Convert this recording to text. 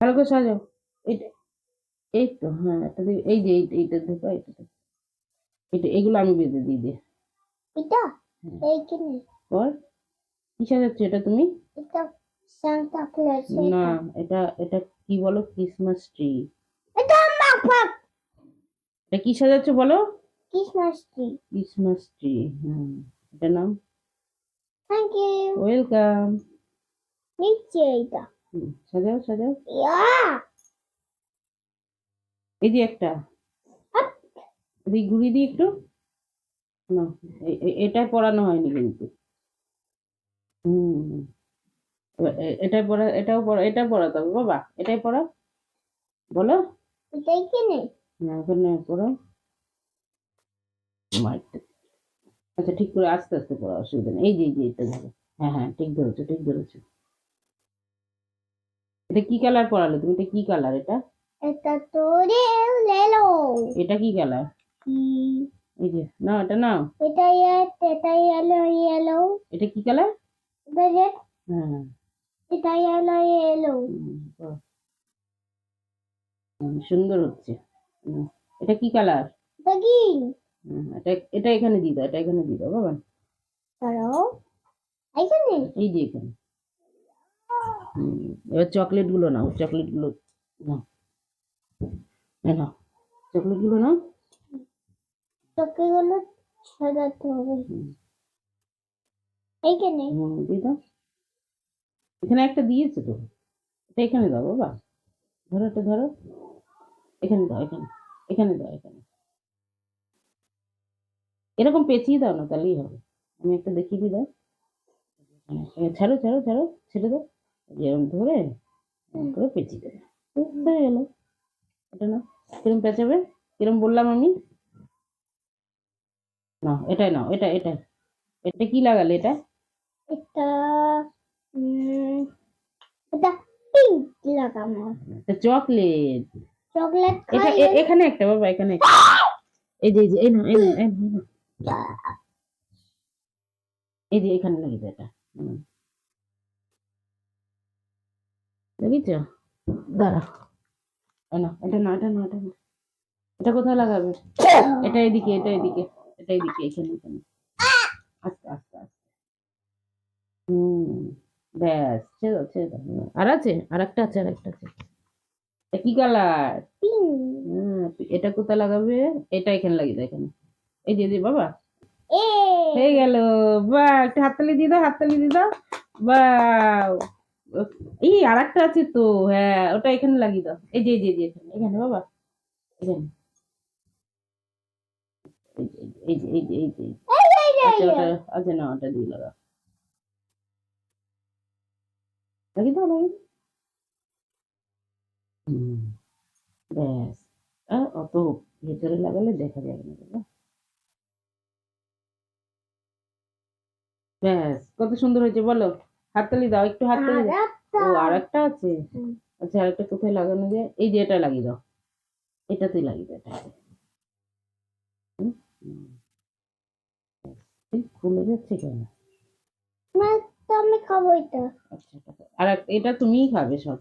ভালো করে সাজাও। এইটা এই তো হ্যাঁ এটা দিয়ে এই যে এইটা দেখো এইটা এটা এগুলো আমি বেঁধে দিই। দে এটা হুম। এইখানে কর কি সাজাচ্ছ এটা তুমি? এটা সান্তা ক্লজ না এটা এটা কি বলো? ক্রিসমাস ট্রি এটা মাপাক এটা কি সাজাচ্ছ বলো? Christmas tree Christmas tree hmm এটা নাম? থ্যাংক ইউ ওয়েলকাম নিচে এটা। সাজাও সাজাও। এই যে একটা। এদিক ঘুরিয়ে দিই একটু। না এটাই পড়ানো হয়নি কিন্তু। হুম এটাই পড়া এটাও পড়া এটা পড়াতে হবে। বাবা এটাই পড়া বলো। এটা এখানে না ওখানে পড়ো আচ্ছা ঠিক করে আস্তে আস্তে পড়া অসুবিধা নেই। এই যে এই যে এটা ধরো। হ্যাঁ হ্যাঁ ঠিক ধরেছো ঠিক ধরেছো। এটা কি কালার পড়ালে তুমি এটা কি কালার এটা? এটা তো লেলো। এটা কি কালার এই যে না এটা নাও। এটা এটা ইয়েলো ইয়েলো এটা কি কালার এটা রেড হ্যাঁ। এটা ইয়েলো ইয়েলো সুন্দর হচ্ছে। এটা কি কালার এটা গ্রিন এটা এটা এখানে দিয়ে দাও এটা এখানে দিয়ে দাও বাবা। তারও এখানে এই যে এখানে। এবার চকলেটগুলো নাও চকলেটগুলো নাও। নাও চকলেটগুলো নাও। তোকে গুলো সাজাতে হবে। এইখানে। দিয়ে দাও। এখানে একটা দিয়েছে তো। এটা এখানে দাও বাবা। ধরো এটা ধরো। এখানে দাও এখানে এখানে দাও এখানে। এরকম পেঁচিয়ে দাও না তাহলেই হবে। আমি একটা দেখিয়ে দিই দাও। ছাড়ো ছাড়ো ছাড়ো ছেড়ে দাও। এরকম ধরে এরকম করে পেঁচিয়ে দেবে হয়ে গেল এটা না কিরম পেঁচাবে? কিরম বললাম আমি? না এটাই নাও এটা এটা। এটা কি লাগালে এটা? এটা এটা পিঙ্ক লাগানো এটা চকলেট চকলেট এটা এখানে একটা বাবা এখানে এই যে এই না এই না এই না, এই যে এখানে লাগিয়ে এটা। হুম। দাঁড়া। না এটা না এটা না এটা না এটা কোথায় লাগাবে? এটা এদিকে এটা এদিকে এটা এদিকে এখানে এখানে। আস্তে আস্তে আস্তে। হুম ব্যাস ছেড়ে ছেড়ে। আর আছে? আর একটা আছে আর একটা আছে। কি কালার? এটা কোথায় লাগাবে? এটা এখানে লাগিয়ে দাও এখানে। এই যে এই যে বাবা হয়ে গেল। বাহ একটা হাততালি দিয়ে দাও হাততালি দিয়ে দাও। বাহ। এই আর একটা আছে তো হ্যাঁ ওটা এখানে লাগিয়ে দাও এই যে এই যে এখানে এখানে বাবা এখানে এই যে এই যে এই যে আচ্ছা ওটা আচ্ছা না ওটা দিয়ে লাগা লাগিয়ে দাও লাগিয়ে। ব্যাস অত ভেতরে লাগালে দেখা যাবে না ব্যাস কত সুন্দর হয়েছে বলো হাততালি দাও একটু হাততালি দাও। ও আর একটা আছে আচ্ছা আর একটা কোথায় লাগানো যায়? এই যে এটা লাগিয়ে দাও। এটাতে লাগিয়ে দাও। খুলে যাচ্ছে কেন? না, আমি খাব এটা। আচ্ছা আর এটা তুমিই খাবে সব।